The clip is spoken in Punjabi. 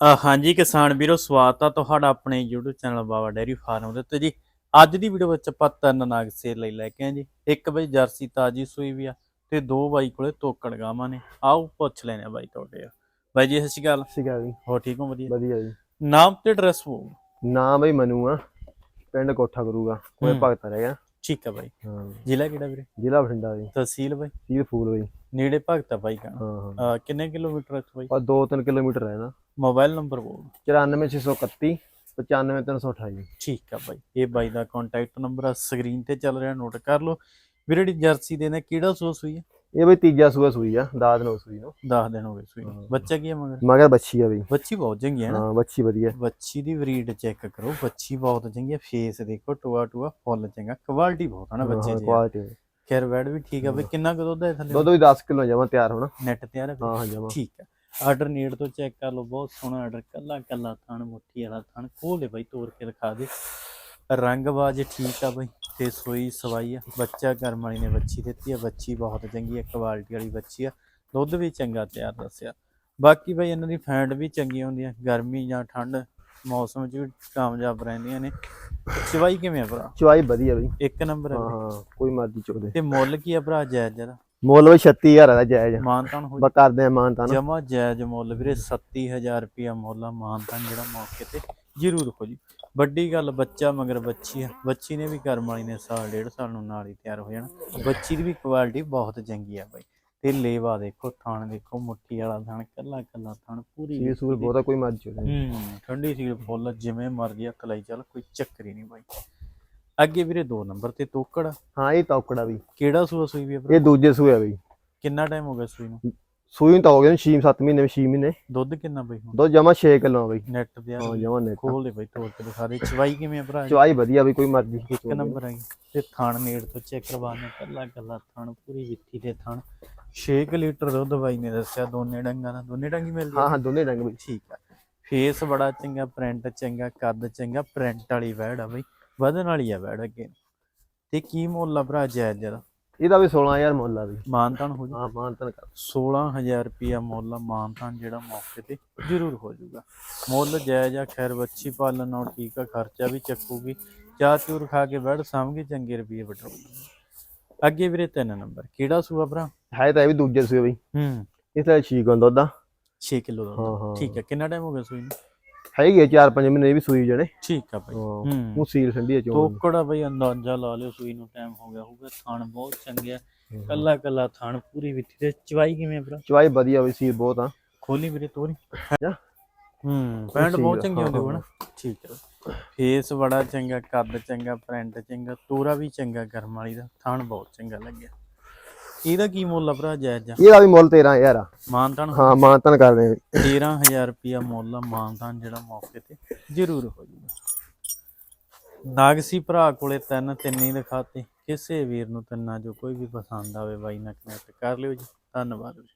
ਹਾਂਜੀ ਕਿਸਾਨ ਵੀਰੋ ਸਵਾਗਤ ਆ ਤੁਹਾਡਾ ਆਪਣੇ YouTube channel Baba dairy farm ਦੇ ਉੱਤੇ ਜੀ। ਅੱਜ ਦੀ ਵੀਡੀਓ ਵਿੱਚ ਆਪਾਂ ਤਿੰਨ ਨਾਗ ਸੇਲ ਲਈ ਲੈ ਕੇ ਆਏ ਜੀ। ਇੱਕ ਬਈ ਜਰਸੀ ਤਾਜੀ ਸੂਈ ਵੀ ਆ ਤੇ ਦੋ ਬਾਈ ਕੋਲੇ ਤੋਕੜ ਗਾਵਾਂ ਨੇ। ਆਓ ਪੁੱਛ ਲੈਣੇ ਆ ਬਾਈ ਤੁਹਾਡੇ ਬਾਈ ਜੀ ਸਤਿ ਸ਼੍ਰੀ ਅਕਾਲ। ਜੀ। ਹੋ ਠੀਕ ਹੋ? ਵਧੀਆ। ਵਧੀਆ ਜੀ। ਨਾਮ ਤੇ ਐਡਰੈਸ ਹੋਊ ਨਾਂ ਬਈ ਮਨੂ ਆ। ਪਿੰਡ ਕੋਠਾ ਕਰੂਗਾ। ਕੋਈ ਹੂੰ। ਭਗਤ ਰਹਿ ਗਿਆ। ਠੀਕ ਆ ਬਾਈ। ਹਾਂ। ਜ਼ਿਲ੍ਹਾ ਕਿਹੜਾ ਵੀਰੇ? ਜ਼ਿਲ੍ਹਾ ਬਠਿੰਡਾ ਜੀ। ਤਹਿਸੀਲ ਬਾਈ। ਸੀਰ ਫੂਲ ਬਈ। ਨੇੜੇ ਭਗਤਾ ਬਾਈ ਕਹਣਾ। ਹਾਂ ਹਾਂ। ਕਿੰਨੇ ਕਿਲੋਮੀਟਰ ਹੈ ਬਾਈ? ਆ 2-3 ਕਿਲੋਮੀਟਰ ਹੈ ਨਾ ਮੋਬਾਈਲ ਨੰਬਰ ਬੋਲ। 94631 95328 ਠੀਕ ਆ ਬਾਈ। ਇਹ ਬਾਈ ਦਾ ਕੰਟੈਕਟ ਨੰਬਰ ਆ ਸਕਰੀਨ ਤੇ ਚੱਲ ਰਿਹਾ ਨੋਟ ਕਰ ਲਓ। ਵੀਰੇ ਜਿਹੜੀ ਜਰਸੀ ਦੇ ਨੇ ਕਿਹੜਾ ਸੂਸ ਹੋਈ ਹੈ ਇਹ ਬਈ ਤੀਜਾ ਸੂਆ ਸੂਈ ਆ ਦਾਦ ਨੋ ਸੂਈ ਨੂੰ। 10 ਦਿਨ ਹੋ ਗਏ ਸੂਈ। ਬੱਚਾ ਕੀ ਹੈ ਮਗਰ? ਮਗਰ ਬੱਚੀ ਆ ਬਈ। ਬੱਚੀ ਬਹੁਤ ਚੰਗੀ ਹੈ ਨਾ। ਹਾਂ ਬੱਚੀ ਵਧੀਆ। ਬੱਚੀ ਦੀ ਬਰੀਡ ਚੈੱਕ ਕਰੋ। ਬੱਚੀ ਬਹੁਤ ਚੰਗੀ ਹੈ ਫੇਸ ਦੇਖੋ ਟੂਆ ਟੂਆ ਫੁੱਲ ਚੰਗਾ। ਕੁਆਲਿਟੀ ਬਹੁਤ ਹੈ ਨਾ ਬੱਚੇ ਦੀ। ਕੁਆਲਿਟੀ ਖੈਰ ਵੈਡ ਵੀ ਠੀਕ ਆ ਬਈ ਕਿੰਨਾ ਕੁ ਦੁੱਧ ਹੈ ਥੱਲੇ? ਦੁੱਧ ਵੀ 10 ਕਿਲੋ ਜਮਾ ਤਿਆਰ ਹੋਣਾ। ਨੈਟ ਤੇ ਆ ਰਿਹਾ ਹਾਂ ਹਾਂ ਜਮਾ। ਠੀਕ ਆ। ਆਰਡਰ ਨੀਡ ਤੋਂ ਚੈੱਕ ਕਰ ਲਓ ਬਹੁਤ ਸੋਹਣਾ ਆਰਡਰ ਕੱਲਾ ਕੱਲਾ ਥਣ ਮੁੱਠੀ ਵਾਲਾ ਥਣ ਖੋਲ ਬਾਈ ਤੋੜ ਕੇ ਦਿਖਾ ਦੇ। ਰੰਗ ਬਾਜ ਠੀਕ ਆ ਬਾਈ ਤੇ ਸੋਈ ਸਵਾਈ ਆ। ਬੱਚਾ ਕਰਮ ਵਾਲੀ ਨੇ ਬੱਚੀ ਦਿੱਤੀ ਆ ਬੱਚੀ ਬਹੁਤ ਚੰਗੀ ਆ ਕੁਆਲਿਟੀ ਵਾਲੀ ਬੱਚੀ ਆ। ਦੁੱਧ ਵੀ ਚੰਗਾ ਤਿਆਰ ਦੱਸਿਆ। ਬਾਕੀ ਬਾਈ ਇਹਨਾਂ ਦੀ ਫੈਂਡ ਵੀ ਚੰਗੀ ਹੁੰਦੀ ਆ ਗਰਮੀ ਜਾਂ ਠੰਡ ਮੌਸਮ 'ਚ ਵੀ ਕਾਮਯਾਬ ਰਹਿੰਦੀਆਂ ਨੇ। ਚਵਾਈ ਕਿਵੇਂ ਆ ਭਰਾ? ਚਵਾਈ ਵਧੀਆ ਬਈ। ਇੱਕ ਨੰਬਰ ਹਾਂ ਹਾਂ ਕੋਈ ਮਰਜ਼ੀ ਚੋਦੇ ਤੇ ਮੁੱਲ ਕੀ ਆ ਭਰਾ ਜਾਇਜ਼ ਜਰਾ? ਮੁੱਲ ਬਈ 36000 ਦਾ ਜਾਇਜ਼। ਮਾਨਤਾਨ ਹੋ ਬਸ ਕਰਦੇ ਆ ਮਾਨ ਤਾਂ ਜਮਾ ਜਾਇਜ਼ ਮੁੱਲ ਵੀਰੇ 37000 ਰੁਪਿਆ ਮੁੱਲ ਆ ਮਾਨਤਾਨ ਜਿਹੜਾ ਮੌਕੇ ਤੇ। ਜ਼ਰੂਰ ਹੋ ਜੀ। ਵੱਡੀ ਗੱਲ ਬੱਚਾ ਮਗਰ ਬੱਚੀ ਆ। ਬੱਚੀ ਨੇ ਵੀ ਕਰਮ ਵਾਲੀ ਨੇ ਸਾਲ ਡੇਢ ਸਾਲ ਨੂੰ ਨਾਲ ਹੀ ਤਿਆਰ ਹੋ ਜਾਣਾ। ਬੱਚੀ ਦੀ ਵੀ ਕੁਆਲਿਟੀ ਬਹੁਤ ਚੰਗੀ ਆ ਬਾਈ। ਤੇ ਲੇਵਾ ਦੇਖੋ ਥਣ ਦੇਖੋ ਮੁੱਠੀ ਵਾਲਾ ਥਣ ਕੱਲਾ ਕੱਲਾ ਥਣ ਪੂਰੀ ਸੀਰ ਸੂਰ ਬਹੁਤਾ ਕੋਈ ਮਰਜ਼ੀ ਚੋਦੇ ਹੂੰ ਠੰਡੀ ਸੀਲ ਫੁੱਲ ਜਿਵੇਂ ਮਰਜ਼ੀ ਅੱਖ ਲਾਈ ਚੱਲ ਕੋਈ ਚੱਕਰ ਹੀ ਨਹੀਂ ਬਾਈ। ਅੱਗੇ ਵੀਰੇ 2 ਨੰਬਰ ਤੇ ਤੋਕੜ। ਹਾਂ ਇਹ ਤੌਕੜਾ ਵੀ। ਕਿਹੜਾ ਸੂਆ ਸੂਈ ਵੀ ਆ? ਇਹ ਦੂਜੇ ਸੂਆ ਬਈ। ਕਿੰਨਾ ਟਾਈਮ ਹੋ ਗਿਆ ਸੂਈ ਨੂੰ? ਸੂਈ ਨੂੰ ਤਾਂ ਹੋ ਗਏ 6-7 ਮਹੀਨੇ 6 ਮਹੀਨੇ। ਦੁੱਧ ਕਿੰਨਾ ਬਈ ਹੁਣ? ਦੁੱਧ ਜਮਾ 6 ਕਿਲੋ ਬਈ। ਨੈਟ ਤੇ ਆ ਹਾਂ ਜਮਾ ਨੇ ਖੋਲ ਦੇ ਬਈ ਤੋੜ ਕੇ ਦਿਖਾ ਦੇ। ਚਵਾਈ ਕਿਵੇਂ ਆ ਭਰਾ? ਚਵਾਈ ਵਧੀਆ ਬਈ ਕੋਈ ਮਰਜ਼ੀ। ਇੱਕ ਨੰਬਰ ਹੈਗੀ ਤੇ ਥਣ ਨੇੜ ਤੋਂ ਚੈੱਕ ਕਰਵਾਉਣੇ ਕੱਲਾ ਕੱਲਾ ਥਣ ਪੂਰੀ ਵਿੱਥੀ ਦੇ ਥਣ। 6 ਲੀਟਰ ਦੁੱਧ ਬਾਈ ਨੇ ਦੱਸਿਆ ਦੋਨੇ ਡੰਗਾਂ ਦਾ। ਦੋਨੇ ਡੰਗੀ ਮਿਲ ਹਾਂ ਹਾਂ ਦੋਨੇ ਰੰਗ ਬਈ ਠੀਕ ਆ। ਫੇਸ ਬੜਾ ਚੰਗਾ ਪ੍ਰਿੰਟ ਚੰਗਾ ਕੱਦ ਚੰਗਾ ਪ੍ਰਿੰਟ ਵਾਲੀ ਵੈੜ ਆ ਬਈ। ਵਧਣ ਵਾਲੀ ਆ ਵੈੜ ਅੱਗੇ। ਤੇ ਕੀ ਮੁੱਲ ਆ ਭਰਾ ਜਾਇਜ਼ ਜਰਾ? ਇਹਦਾ ਵੀ 16000 ਮੁੱਲ ਆ ਬਈ ਮਾਨਤਾਨ ਹੋ ਜੂ? ਹਾਂ ਮਾਨਤਨ ਕਰ। 16000 ਰੁਪਿਆ ਮੁੱਲ ਮਾਨਤਾਨ ਜਿਹੜਾ ਮੌਕੇ ਤੇ ਜ਼ਰੂਰ ਹੋ ਜਾਊਗਾ ਮੁੱਲ ਜਾਇਜ਼ ਆ ਖੈਰ ਬੱਚੀ ਪਾਲਣ ਨਾਲ ਠੀਕ ਆ ਖਰਚਾ ਵੀ ਚੱਕੂਗੀ। ਚਾਰ ਚੂਰ ਖਾ ਕੇ ਬੈਠ ਸਾਂਭਗੇ ਚੰਗੇ ਰੁਪਏ ਵਟਾਉਗੀ ਅੱਗੇ ਵੀਰੇ ਤਿੰਨ ਨੰਬਰ ਕਿਹੜਾ ਸੂਆ ਭਰਾ? ਹੈ ਤਾਂ ਇਹ ਵੀ ਦੂਜੇ ਸੂਏ ਬਈ। ਹੂੰ। ਇਸ ਲਈ ਠੀਕ ਹੁੰਦਾ ਆ। 6 ਕਿਲੋ ਦਾ ਹਾਂ ਦੁੱਧ। ਹਾਂ। ਠੀਕ ਹੈ ਕਿੰਨਾ ਟਾਈਮ ਹੋ ਗਿਆ ਸੂਈ ਨੂੰ? ਹੈਗੀ 4-5 ਮਹੀਨੇ ਇਹ ਵੀ ਸੂਈ ਜਣੇ ਠੀਕ ਆ ਭਾਈ ਹਾਂ ਉਹ ਸੀਲ ਠੰਡੀ ਆ ਚੋਂ ਤੋਕੜਾ ਬਈ ਅੰਦਾਜ਼ਾ ਲਾ ਲਿਓ ਸੂਈ ਨੂੰ ਟਾਈਮ ਹੋ ਗਿਆ ਹੋਊਗਾ। ਥਣ ਬਹੁਤ ਚੰਗੇ ਆ। ਕੱਲਾ ਕੱਲਾ ਥਣ ਪੂਰੀ ਵਿੱਥੀ ਤੇ ਚਵਾਈ ਕਿਵੇਂ ਆ ਭਰਾ? ਚਵਾਈ ਵਧੀਆ ਬਈ ਸੀਲ ਬਹੁਤ ਆ। ਖੋਲੀ ਵੀਰੇ ਤੋਰੀ। ਜਾ। ਹੂੰ ਪੈਂਟ ਬਹੁਤ ਚੰਗੀ ਹੁੰਦੀ ਹੋਣਾ ਠੀਕ ਹੈ ਫੇਸ ਬੜਾ ਚੰਗਾ ਕੱਦ ਚੰਗਾ ਪ੍ਰਿੰਟ ਚੰਗਾ ਤੋਰਾ ਵੀ ਚੰਗਾ ਗਰਮ ਵਾਲੀ ਦਾ। ਥਣ ਬਹੁਤ ਚੰਗਾ ਲੱਗਿਆ। ਇਹਦਾ ਕੀ ਮੁੱਲ ਆ ਭਰਾ ਜਾਇਜ਼ ਜਾ ਇਹਦਾ ਵੀ ਮੁੱਲ 13000 ਆ। ਮਾਨਤਾਨ ਹਾਂ ਮਾਨਤਨ ਕਰਦੇ ਆ 13000 ਰੁਪਿਆ ਮੁੱਲ ਆ ਮਾਨਤਾਨ ਜਿਹੜਾ ਮੌਕੇ ਤੇ ਜ਼ਰੂਰ ਹੋ ਜੂਗਾ ਨਾਗਸੀ ਭਰਾ ਕੋਲੇ ਤਿੰਨ ਤਿੰਨ ਹੀ ਦਿਖਾਤੇ ਕਿਸੇ ਵੀਰ ਨੂੰ ਤਿੰਨਾਂ ਜੋ ਕੋਈ ਵੀ ਪਸੰਦ ਆਵੇ ਬਾਈ ਨਾਲ ਕਨੈਕਟ ਕਰ ਲਿਓ ਜੀ। ਧੰਨਵਾਦ ਜੀ